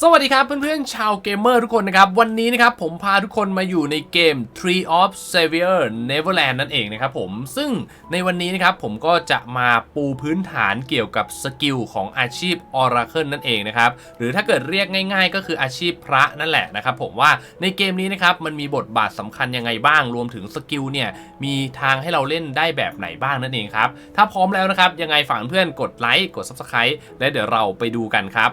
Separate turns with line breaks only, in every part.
สวัสดีครับเพื่อนๆ ชาวเกมเมอร์ทุกคนนะครับ วันนี้นะครับผมพาทุกคนมาอยู่ในเกม Tree of Savior Neverland นั่นเองนะครับผมซึ่งในวันนี้นะครับผมก็จะมาปูพื้นฐานเกี่ยวกับสกิลของอาชีพ Oracle นั่นเองนะครับ หรือถ้าเกิดเรียกง่ายๆ ก็คืออาชีพพระนั่นแหละนะครับผมว่าในเกมนี้นะครับมันมีบทบาทสำคัญยังไงบ้าง รวมถึงสกิลเนี่ยมีทางให้เราเล่นได้แบบไหนบ้างนั่นเองครับถ้าพร้อมแล้วนะครับยังไงฝากเพื่อนกดไลค์กด Subscribe และเดี๋ยวเราไปดูกันครับ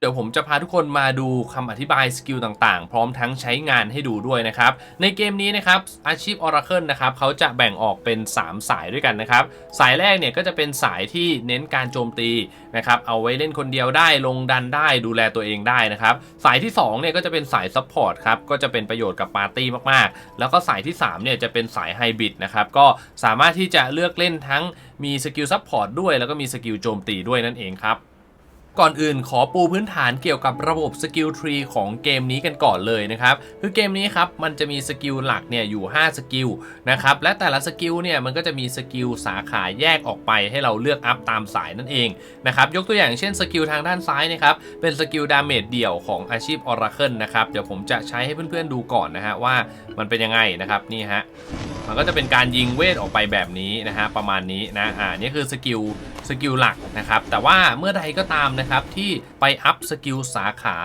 เดี๋ยวผมจะพาทุกคนมาดูคำอธิบายสกิลต่างๆ พร้อมทั้งใช้งานให้ดูด้วยนะครับ ในเกมนี้นะครับอาชีพ Oracle นะครับเขาจะแบ่งออกเป็น 3 สายด้วยกันนะครับ สายแรกเนี่ยก็จะเป็นสายที่เน้นการโจมตีนะครับเอาไว้เล่นคนเดียวได้ลงดันได้ดูแลตัวเองได้นะครับ สายที่2เนี่ยก็จะเป็นสายซัพพอร์ตครับก็จะเป็นประโยชน์กับปาร์ตี้มากๆ แล้วก็สายที่3เนี่ยจะเป็นสายไฮบริดนะครับก็สามารถที่จะเลือกเล่นทั้งมีสกิลซัพพอร์ตด้วย แล้วก็มีสกิลโจมตีด้วยนั่นเองครับ ก่อนอื่นขอปูพื้นฐานเกี่ยวกับระบบสกิลทรีของเกมนี้กันก่อนเลยนะครับ คือเกมนี้ครับมันจะมีสกิลหลักเนี่ยอยู่ 5 สกิลนะครับ และแต่ละสกิลเนี่ยมันก็จะมีสกิลสาขาแยกออกไปให้เราเลือกอัพตามสายนั่นเองนะครับยกตัวอย่างเช่นสกิลทางด้านซ้ายนะครับเป็นสกิลดาเมจเดี่ยวของอาชีพ Oracle นะครับเดี๋ยวผมจะใช้ให้เพื่อนๆดูก่อนนะฮะว่ามันเป็นยังไงนะครับนี่ฮะ มันก็จะเป็นการยิงเวทออกไปแบบนี้นะฮะประมาณนี้นะอ่านี่คือสกิลสกิลหลักนะครับ แต่ว่าเมื่อใดก็ตามนะครับที่ไปอัพสกิลสาขา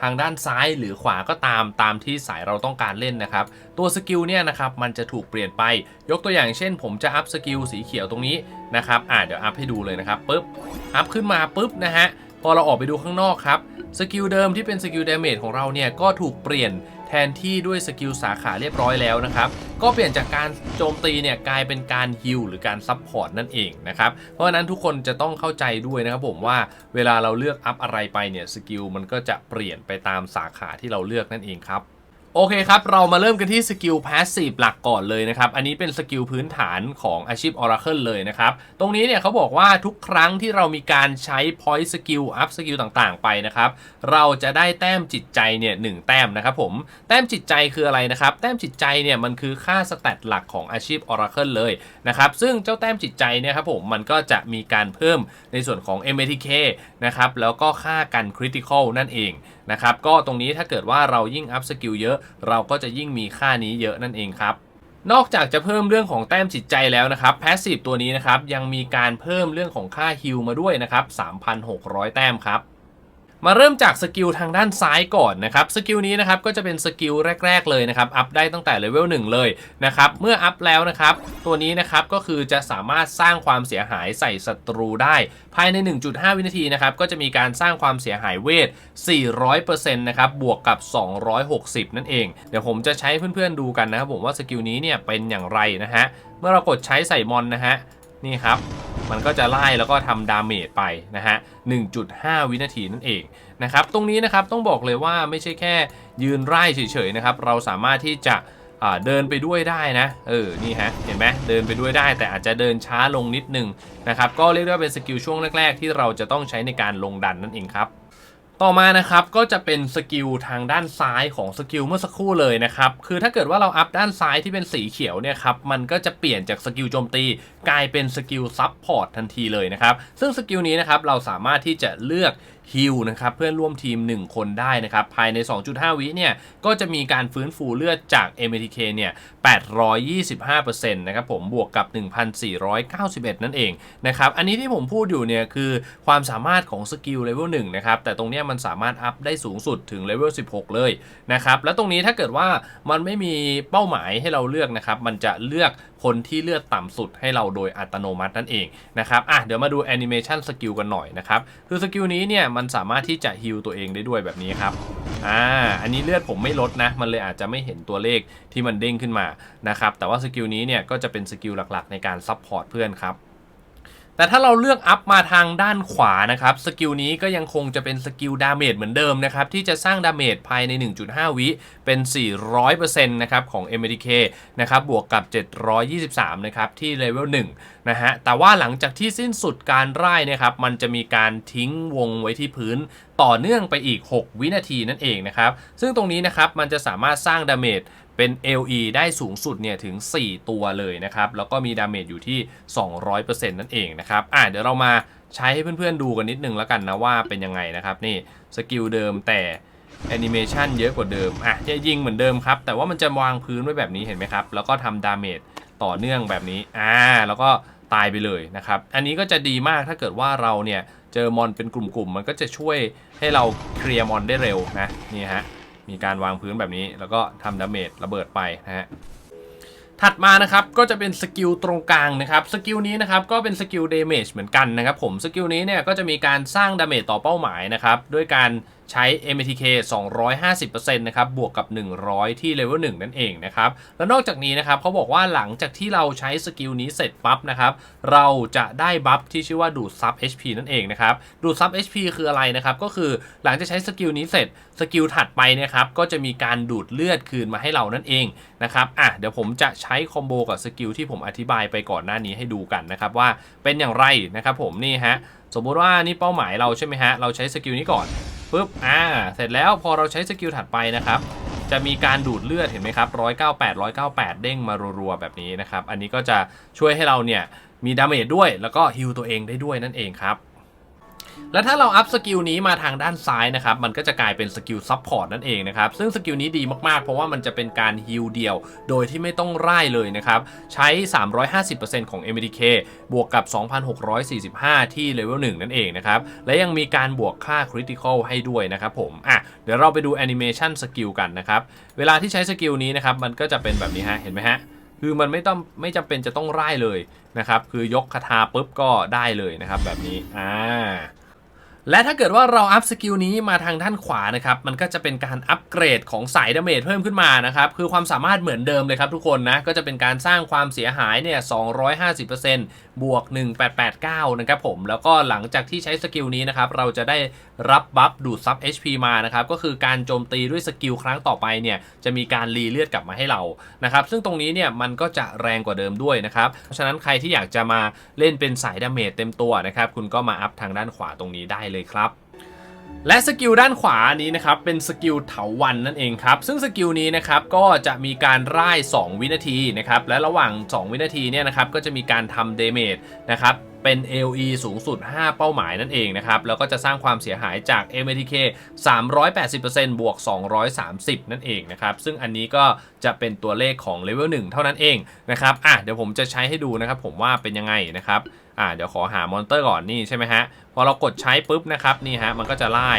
ทางด้านซ้ายหรือขวาก็ตามตามที่สายเราต้องการเล่นนะครับ ตัวสกิลเนี่ยนะครับมันจะถูกเปลี่ยนไป ยกตัวอย่างเช่น ผมจะอัพสกิลสีเขียวตรงนี้นะครับอ่าเดี๋ยวอัพให้ดูเลยนะครับปุ๊บอัพขึ้นมาปุ๊บนะฮะพอเราออกไปดูข้างนอกครับสกิลเดิมที่เป็นสกิลเดเมจของเราเนี่ยก็ถูกเปลี่ยน แทนที่ด้วยสกิลสาขาเรียบร้อยแล้วนะครับ ก็เปลี่ยนจากการโจมตีเนี่ยกลายเป็นการฮิลหรือการซับพอร์ตนั่นเองนะครับ เพราะฉะนั้นทุกคนจะต้องเข้าใจด้วยนะครับผมว่าเวลาเราเลือกอัพอะไรไปเนี่ยสกิลมันก็จะเปลี่ยนไปตามสาขาที่เราเลือกนั่นเองครับ โอเคครับ เรามาเริ่มกันที่สกิลพาสซีฟหลักก่อนเลยนะครับ อันนี้เป็นสกิลพื้นฐานของอาชีพ Oracle เลยนะครับ ตรงนี้เนี่ยเขาบอกว่าทุกครั้งที่เรามีการใช้ point skill up skill ต่างๆ ไปนะครับ เราจะได้แต้มจิตใจเนี่ยหนึ่งแต้มนะครับผม แต้มจิตใจคืออะไรนะครับ แต้มจิตใจเนี่ยมันคือค่าสแตทหลักของอาชีพ Oracle เลยนะครับ ซึ่งเจ้าแต้มจิตใจเนี่ยครับผมมันก็จะมีการเพิ่มในส่วนของ MATK นะครับ แล้วก็ค่ากัน Critical นั่นเองนะครับ ก็ตรงนี้ถ้าเกิดว่าเรายิ่งอัพสกิลเยอะเราก็จะยิ่งมีค่านี้เยอะนั่นเองครับ นอกจากจะเพิ่มเรื่องของแต้มจิตใจแล้วนะครับแพสซีฟตัวนี้นะครับยังมีการเพิ่มเรื่องของค่าฮิลมาด้วยนะครับ3,600 แต้มครับ มาเริ่มจากสกิลทางด้านซ้ายก่อนนะครับสกิลนี้นะครับก็จะเป็นสกิลแรก ๆ เลยนะครับอัพได้ตั้งแต่เลเวล1เลยนะครับเมื่ออัพแล้วนะครับตัวนี้นะครับก็คือจะสามารถสร้างความเสียหายใส่ศัตรูได้ ภายใน 1.5 วินาทีนะครับก็จะมีการสร้างความเสียหายเวท 400%นะครับบวกกับ 260 นั่นเอง เดี๋ยวผมจะใช้เพื่อนๆดูกันนะครับผมว่าสกิลนี้เนี่ยเป็นอย่างไรนะฮะเมื่อเรากดใช้ใส่มอนนะฮะ นี่ครับ มันก็จะไล่แล้วก็ทำดาเมจไปนะฮะ 1.5 วินาทีนั่นเองนะครับ ตรงนี้นะครับต้องบอกเลยว่าไม่ใช่แค่ยืนไล่เฉยๆนะครับ เราสามารถที่จะเดินไปด้วยได้นะ เออ นี่ฮะ เห็นไหมเดินไปด้วยได้ แต่อาจจะเดินช้าลงนิดนึงนะครับ ก็เรียกได้ว่าเป็นสกิลช่วงแรก ๆ ที่เราจะต้องใช้ในการลงดันนั่นเองครับ ต่อมานะครับก็จะเป็นสกิลทางด้านซ้ายของสกิลเมื่อสักครู่เลยนะครับคือถ้าเกิดว่าเราอัพด้านซ้ายที่เป็นสีเขียวเนี่ยครับมันก็จะเปลี่ยนจากสกิลโจมตี กลายเป็นสกิลซับพอร์ตทันทีเลยนะครับซึ่งสกิลนี้นะครับเราสามารถที่จะเลือก ฮิลนะครับเพื่อนร่วมทีม 1 คนได้นะครับ ภายใน 2.5 วิเนี่ย ก็จะมีการฟื้นฟูเลือดจาก MTK เนี่ย 825%นะครับผมบวกกับ 1,491 นั่นเองนะครับ อันนี้ที่ผมพูดอยู่เนี่ย คือความสามารถของสกิลเลเวล1นะครับ แต่ตรงนี้มันสามารถอัพได้สูงสุดถึงเลเวล16 เลยนะครับ แล้วตรงนี้ถ้าเกิดว่ามันไม่มีเป้าหมายให้เราเลือกนะครับ มันจะเลือก คนที่เลือดต่ำสุดให้เราโดยอัตโนมัตินั่นเองนะครับอะเดี๋ยวมาดูแอนิเมชันสกิลกันหน่อยนะครับคือสกิลนี้เนี่ยมันสามารถที่จะฮิลตัวเองได้ด้วยแบบนี้ครับอ่าอันนี้เลือดผมไม่ลดนะ มันเลยอาจจะไม่เห็นตัวเลขที่มันเด้งขึ้นมานะครับแต่ว่าสกิลนี้เนี่ยก็จะเป็นสกิลหลักๆ ในการซัพพอร์ตเพื่อนครับ แต่ถ้าเราเลือกอัพมาทางด้านขวานะครับสกิลนี้ก็ยังคงจะเป็นสกิลดาเมจเหมือนเดิมนะครับที่จะสร้างดาเมจภายใน 1.5 วิเป็น 400%นะครับของ MDK นะครับบวกกับ 723 นะครับที่เลเวล1นะฮะแต่ว่าหลังจากที่สิ้นสุดการไล่นะครับมันจะมีการทิ้งวงไว้ที่พื้นต่อเนื่องไปอีก 6 วินาทีนั่นเองนะครับซึ่งตรงนี้นะครับมันจะสามารถสร้างดาเมจ เป็น LE ได้สูงสุดเนี่ยถึง 4 ตัวเลยนะครับ แล้วก็มีดาเมจอยู่ที่ 200%นั่นเองนะครับอะเดี๋ยวเรามาใช้ให้เพื่อนๆดูกันนิดนึงแล้วกันนะว่าเป็นยังไงนะครับ นี่สกิลเดิมแต่แอนิเมชันเยอะกว่าเดิม อะจะยิงเหมือนเดิมครับ แต่ว่ามันจะวางพื้นไว้แบบนี้เห็นไหมครับ แล้วก็ทำดาเมจต่อเนื่องแบบนี้ อ่า แล้วก็ตายไปเลยนะครับ อันนี้ก็จะดีมากถ้าเกิดว่าเราเนี่ย เจอมอนเป็นกลุ่มๆ มันก็จะช่วยให้เราเคลียร์มอนได้เร็วนะ นี่ฮะ มีการวางพื้นแบบนี้ แล้วก็ทำดาเมจระเบิดไปนะฮะถัดมานะครับก็จะเป็นสกิลตรงกลางนะครับสกิลนี้นะครับก็เป็นสกิลเดเมจเหมือนกันนะครับผมสกิลนี้เนี่ยก็จะมีการสร้างดาเมจต่อเป้าหมายนะครับด้วยการ ใช้ MTK 250%นะครับบวกกับ 100 ที่เลเวล1นั่นเองนะครับแล้วนอกจากนี้นะครับเขาบอกว่าหลังจากที่เราใช้สกิลนี้เสร็จปั๊บนะครับเราจะได้บัฟที่ชื่อว่าดูดซับ HP นั่นเองนะครับดูดซับ HP คืออะไรนะครับก็คือหลังจากใช้สกิลนี้เสร็จสกิลถัดไปนะครับก็จะมีการดูดเลือดคืนมาให้เรานั่นเองนะครับอะเดี๋ยวผมจะใช้คอมโบกับสกิลที่ผมอธิบายไปก่อนหน้านี้ให้ดูกันนะครับว่าเป็นอย่างไรนะครับผมนี่ฮะสมมุติว่านี่เป้าหมายเราใช่ไหมฮะเราใช้สกิลนี้ก่อน ปุ๊บอ่าเสร็จแล้วพอเราใช้สกิลถัดไปนะครับจะมีการดูดเลือดเห็นไหมครับ198 198 เด้งมารัวๆแบบนี้นะครับ อันนี้ก็จะช่วยให้เราเนี่ยมีดาเมจด้วย แล้วก็ฮิลตัวเองได้ด้วยนั่นเองครับ และถ้าเราอัพสกิลนี้มาทางด้านซ้ายนะครับ มันก็จะกลายเป็นสกิลซับพอร์ตนั่นเองนะครับ ซึ่งสกิลนี้ดีมากๆ เพราะว่ามันจะเป็นการฮิลเดียว โดยที่ไม่ต้องไล่เลยนะครับ ใช้ 350%ของ MDK บวกกับ 2,645 ที่เลเวล1นั่นเองนะครับ และยังมีการบวกค่าคริติคอลให้ด้วยนะครับผม อะ เดี๋ยวเราไปดูแอนิเมชันสกิลกันนะครับ เวลาที่ใช้สกิลนี้นะครับ มันก็จะเป็นแบบนี้ฮะ เห็นไหมฮะคือมันไม่ต้องไม่จำเป็นจะต้องไล่เลยนะครับ คือยกคาถาปุ๊บก็ได้เลยนะครับแบบนี้ อ่า และถ้าเกิดว่าเราอัพสกิลนี้มาทางด้านขวานะครับ มันก็จะเป็นการอัปเกรดของสายดาเมจเพิ่มขึ้นมานะครับ คือความสามารถเหมือนเดิมเลยครับทุกคนนะ ก็จะเป็นการสร้างความเสียหายเนี่ย 250%บวก 1889 นะครับผม แล้วก็หลังจากที่ใช้สกิลนี้นะครับ เราจะได้รับบัฟดูดซับ HP มานะครับ ก็คือการโจมตีด้วยสกิลครั้งต่อไปเนี่ย จะมีการรีเลือดกลับมาให้เรา นะครับ ซึ่งตรงนี้เนี่ยมันก็จะแรงกว่าเดิมด้วยนะครับ เพราะฉะนั้นใครที่อยากจะมาเล่นเป็นสายดาเมจเต็มตัวนะครับ คุณก็มาอัพทางด้านขวาตรงนี้ได้เลยครับและสกิลด้านขวานี้นะครับเป็นสกิลเถาวันนั่นเองครับซึ่งสกิลนี้นะครับก็จะมีการร่าย 2 วินาทีนะครับและระหว่าง 2 วินาทีเนี่ยนะครับก็จะมีการทำเดเมจนะครับ เป็น LE สูงสุด 5 เป้าหมายนั่นเองนะครับ แล้วก็จะสร้างความเสียหายจาก MTK 380%บวก 230 นั่นเองนะครับ ซึ่งอันนี้ก็จะเป็นตัวเลขของเลเวล1เท่านั้นเองนะครับ อะเดี๋ยวผมจะใช้ให้ดูนะครับผมว่าเป็นยังไงนะครับ อะเดี๋ยวขอหามอนเตอร์ก่อนนี่ใช่ไหมฮะ พอเรากดใช้ปุ๊บนะครับนี่ฮะมันก็จะไล่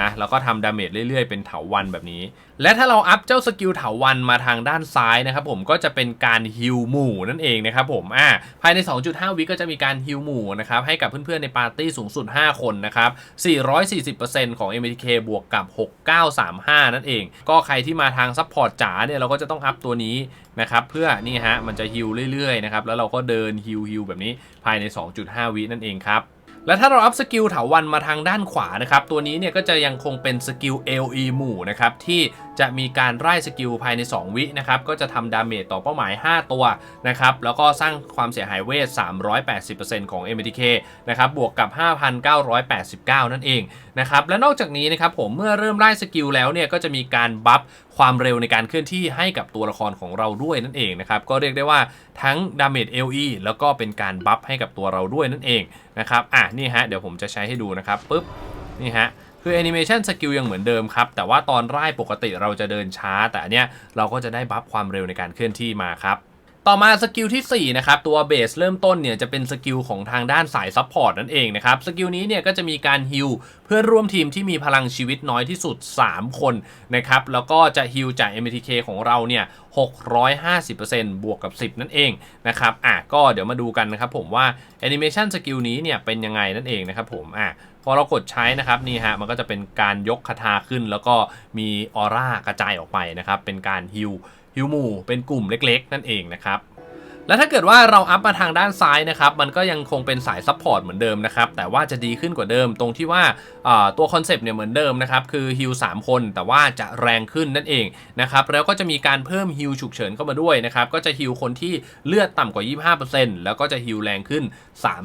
นะแล้วก็ทำดาเมจเรื่อยๆ เป็นเถาวันแบบนี้ และถ้าเราอัพเจ้าสกิลเถาวันมาทางด้านซ้ายนะครับผมก็จะเป็นการฮิลหมู่นั่นเองนะครับผมอ่าภายใน 2.5 วิก็จะมีการฮิลหมู่นะครับให้กับเพื่อนๆในปาร์ตี้สูงสุด 5 คนนะครับ 440%ของ MTK บวกกับ 6935 นั่นเอง ก็ใครที่มาทางซัพพอร์ตจ๋าเนี่ยเราก็จะต้องอัพตัวนี้นะครับเพื่อนี่ฮะมันจะฮิลเรื่อยๆนะครับแล้วเราก็เดินฮิลฮิลแบบนี้ภายใน 2.5 วินั่นเองครับ และถ้าเราอัพสกิลเถาวันมาทางด้านขวานะครับ ตัวนี้เนี่ยก็จะยังคงเป็นสกิล LE หมู่นะครับที่จะมีการไล่สกิลภายใน 2 วินะครับ ก็จะทำดาเมจต่อเป้าหมาย 5 ตัวนะครับ แล้วก็สร้างความเสียหายเวท 380%ของ MTK นะครับ บวกกับ 5,989 นั่นเองนะครับ และนอกจากนี้นะครับผมเมื่อเริ่มไล่สกิลแล้วเนี่ยก็จะมีการบัฟความเร็วในการเคลื่อนที่ให้กับตัวละครของเราด้วยนั่นเองนะครับ ก็เรียกได้ว่าทั้งดาเมจ LE แล้วก็เป็นการบัฟให้กับตัวเราด้วยนั่นเองนะครับ อะนี่ฮะ เดี๋ยวผมจะใช้ให้ดูนะครับปุ๊บ นี่ฮะ คือแอนิเมชันสกิลยังเหมือนเดิมครับ แต่ว่าตอนไล่ปกติเราจะเดินช้า แต่อันเนี้ยเราก็จะได้บัฟความเร็วในการเคลื่อนที่มาครับต่อมาสกิลที่ 4 นะครับ ตัวเบสเริ่มต้นเนี่ยจะเป็นสกิลของทางด้านสายซัพพอร์ตนั่นเองนะครับ สกิลนี้เนี่ยก็จะมีการฮิลเพื่อนร่วมทีมที่มีพลังชีวิตน้อยที่สุด 3 คนนะครับ แล้วก็จะฮิลจาก MTK ของเราเนี่ย650%บวกกับ 10 นั่นเองนะครับอะก็เดี๋ยวมาดูกันนะครับผมว่าแอนิเมชันสกิลนี้เนี่ยเป็นยังไงนั่นเองนะครับผมอะ พอเรากดใช้นะครับนี่ฮะมันก็จะเป็นการยกคาถาขึ้น แล้วก็มีออร่ากระจายออกไปนะครับเป็นการฮิวฮิวหมู่เป็นกลุ่มเล็ก ๆ นั่นเองนะครับ แล้วถ้าเกิดว่าเราอัพมาทางด้านซ้ายนะครับมันก็ยังคงเป็นสายซัพพอร์ตเหมือนเดิมนะครับแต่ว่าจะดีขึ้นกว่าเดิมตรงที่ว่าตัวคอนเซปต์เนี่ยเหมือนเดิมนะครับคือฮิล3คนแต่ว่าจะแรงขึ้นนั่นเองนะครับแล้วก็จะมีการเพิ่มฮิลฉุกเฉินเข้ามาด้วยนะครับก็จะฮิลคนที่เลือดต่ำกว่า 25%แล้วก็จะฮิลแรงขึ้น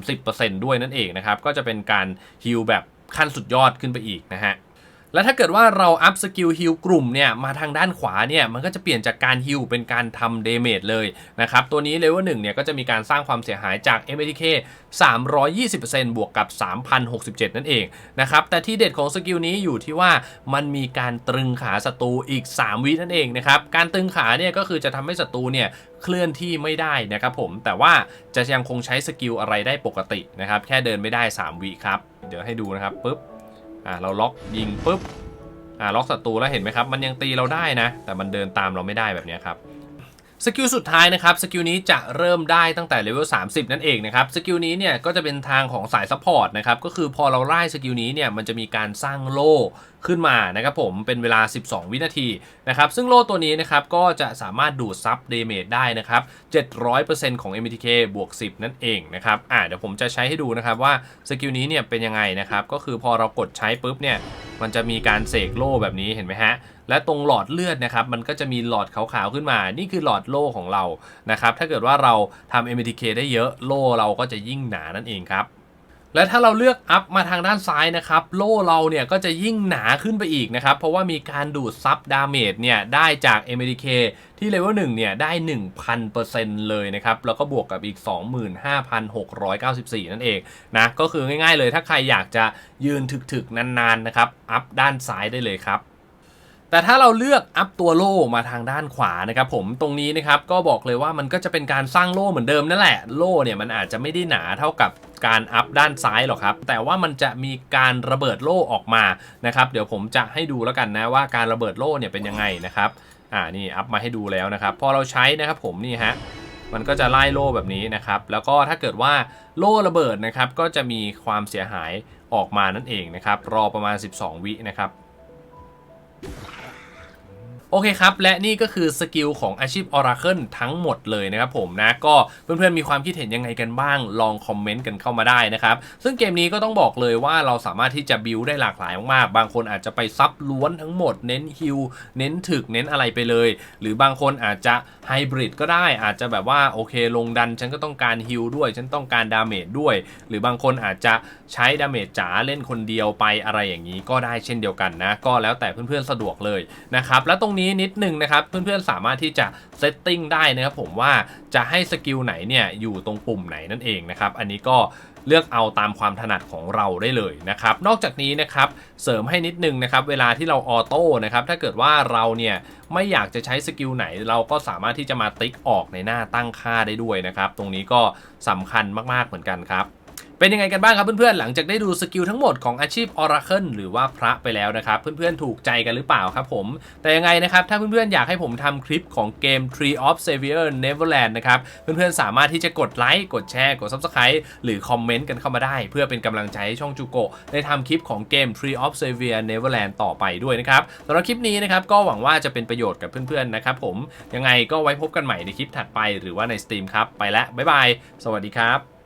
30%ด้วยนั่นเองนะครับก็จะเป็นการฮิลแบบขั้นสุดยอดขึ้นไปอีกนะฮะ แล้วถ้าเกิดว่าเราอัพสกิลฮิลกลุ่มเนี่ยมาทางด้านขวาเนี่ยมันก็จะเปลี่ยนจากการฮิลเป็นการทำเดเมจเลยนะครับตัวนี้เลเวลหนึ่งเนี่ยก็จะมีการสร้างความเสียหายจาก MATK 320%บวกกับ 3,067 นั่นเองนะครับแต่ที่เด็ดของสกิลนี้อยู่ที่ว่ามันมีการตรึงขาศัตรูอีก 3 วินั่นเองนะครับการตรึงขาเนี่ยก็คือจะทำให้ศัตรูเนี่ยเคลื่อนที่ไม่ได้นะครับผมแต่ว่าจะยังคงใช้สกิลอะไรได้ปกตินะครับแค่เดินไม่ได้ 3 วิครับเดี๋ยวให้ดูนะครับปุ๊บ อ่าเราล็อกยิงปุ๊บอ่าล็อกศัตรูแล้วเห็นไหมครับ มันยังตีเราได้นะ แต่มันเดินตามเราไม่ได้แบบนี้ครับ สกิลสุดท้ายนะครับสกิลนี้จะเริ่มได้ตั้งแต่เลเวล30 นั่นเองนะครับสกิลนี้เนี่ยก็จะเป็นทางของสายซัพพอร์ตนะครับก็คือพอเราไล่สกิลนี้เนี่ยมันจะมีการสร้างโล่ขึ้นมานะครับผมเป็นเวลา 12 วินาทีนะครับซึ่งโล่ตัวนี้นะครับก็จะสามารถดูดซับเดเมจได้นะครับ 700%ของ MTK บวก 10 นั่นเองนะครับอ่าเดี๋ยวผมจะใช้ให้ดูนะครับว่าสกิลนี้เนี่ยเป็นยังไงนะครับก็คือพอเรากดใช้ปุ๊บเนี่ย มันจะมีการเสกโล่แบบนี้เห็นไหมฮะ และตรงหลอดเลือดนะครับ มันก็จะมีหลอดขาวๆขึ้นมา นี่คือหลอดโล่ของเรานะครับ ถ้าเกิดว่าเราทำ MTK ได้เยอะ โล่เราก็จะยิ่งหนานั่นเองครับ และถ้าเราเลือกอัพมาทางด้านซ้ายนะครับ โล่เราเนี่ยก็จะยิ่งหนาขึ้นไปอีกนะครับ เพราะว่ามีการดูดซับดาเมจเนี่ยได้จาก MTK ที่เลเวล1เนี่ยได้ 1,000%เลยนะครับ แล้วก็บวกกับอีก 25,694 นั่นเองนะ ก็คือง่ายๆเลยถ้าใครอยากจะยืนถึกๆนานๆนะครับ อัพด้านซ้ายได้เลยครับ แต่ถ้าเราเลือกอัพตัวโล่มาทางด้านขวานะครับผมตรงนี้นะครับก็บอกเลยว่ามันก็จะเป็นการสร้างโล่เหมือนเดิมนั่นแหละโล่เนี่ยมันอาจจะไม่ได้หนาเท่ากับการอัพด้านซ้ายหรอกครับ แต่ว่ามันจะมีการระเบิดโล่ออกมานะครับเดี๋ยวผมจะให้ดูแล้วกันนะว่าการระเบิดโล่เนี่ยเป็นยังไงนะครับอ่านี่อัพมาให้ดูแล้วนะครับพอเราใช้นะครับผมนี่ฮะมันก็จะไล่โล่แบบนี้นะครับ แล้วก็ถ้าเกิดว่าโล่ระเบิดนะครับก็จะมีความเสียหายออกมานั่นเองนะครับรอประมาณ 12 วินะครับ Thank you. โอเคครับ และนี่ก็คือสกิลของอาชีพ Oracle ทั้งหมดเลยนะครับผมนะ ก็เพื่อนๆมีความคิดเห็นยังไงกันบ้าง ลองคอมเมนต์กันเข้ามาได้นะครับ ซึ่งเกมนี้ก็ต้องบอกเลยว่าเราสามารถที่จะบิวได้หลากหลายมากๆ บางคนอาจจะไปซับล้วนทั้งหมด เน้นฮิลเน้นถึกเน้นอะไรไปเลย หรือบางคนอาจจะไฮบริดก็ได้อาจจะแบบว่าโอเคลงดันฉันก็ต้องการฮิลด้วย ฉันต้องการดาเมจด้วย หรือบางคนอาจจะใช้ดาเมจจ๋าเล่นคนเดียวไปอะไรอย่างนี้ก็ได้เช่นเดียวกันนะ ก็แล้วแต่เพื่อนๆสะดวกเลยนะครับแล้วตรงนี้นิดนึงนะครับ เพื่อนๆสามารถที่จะเซตติ้งได้นะครับผมว่าจะให้สกิลไหนเนี่ยอยู่ตรงปุ่มไหนนั่นเองนะครับ อันนี้ก็เลือกเอาตามความถนัดของเราได้เลยนะครับ นอกจากนี้นะครับเสริมให้นิดนึงนะครับ เวลาที่เราออโต้นะครับ ถ้าเกิดว่าเราเนี่ยไม่อยากจะใช้สกิลไหน เราก็สามารถที่จะมาติ๊กออกในหน้าตั้งค่าได้ด้วยนะครับ ตรงนี้ก็สำคัญมากๆเหมือนกันครับ เป็นยังไงกันบ้างครับเพื่อนๆ หลังจากได้ดูสกิลทั้งหมดของอาชีพ Oracle หรือว่าพระไปแล้วนะครับเพื่อนๆ ถูกใจกันหรือเปล่าครับผม แต่ยังไงนะครับ ถ้าเพื่อนๆ อยากให้ผมทำคลิปของเกม Tree of Savior Neverland นะครับ เพื่อนๆ สามารถที่จะกดไลค์ กดแชร์ กด Subscribe หรือคอมเมนต์กันเข้ามาได้ เพื่อเป็นกำลังใจให้ช่องจูโกะได้ทำคลิปของเกม Tree of Savior Neverland ต่อไปด้วยนะครับสำหรับคลิปนี้นะครับก็หวังว่าจะเป็นประโยชน์กับเพื่อนๆ นะครับผมยังไงก็ไว้พบกันใหม่ในคลิปถัดไป หรือว่าในสตรีมครับไปแล้วบ๊ายบายสวัสดีครับ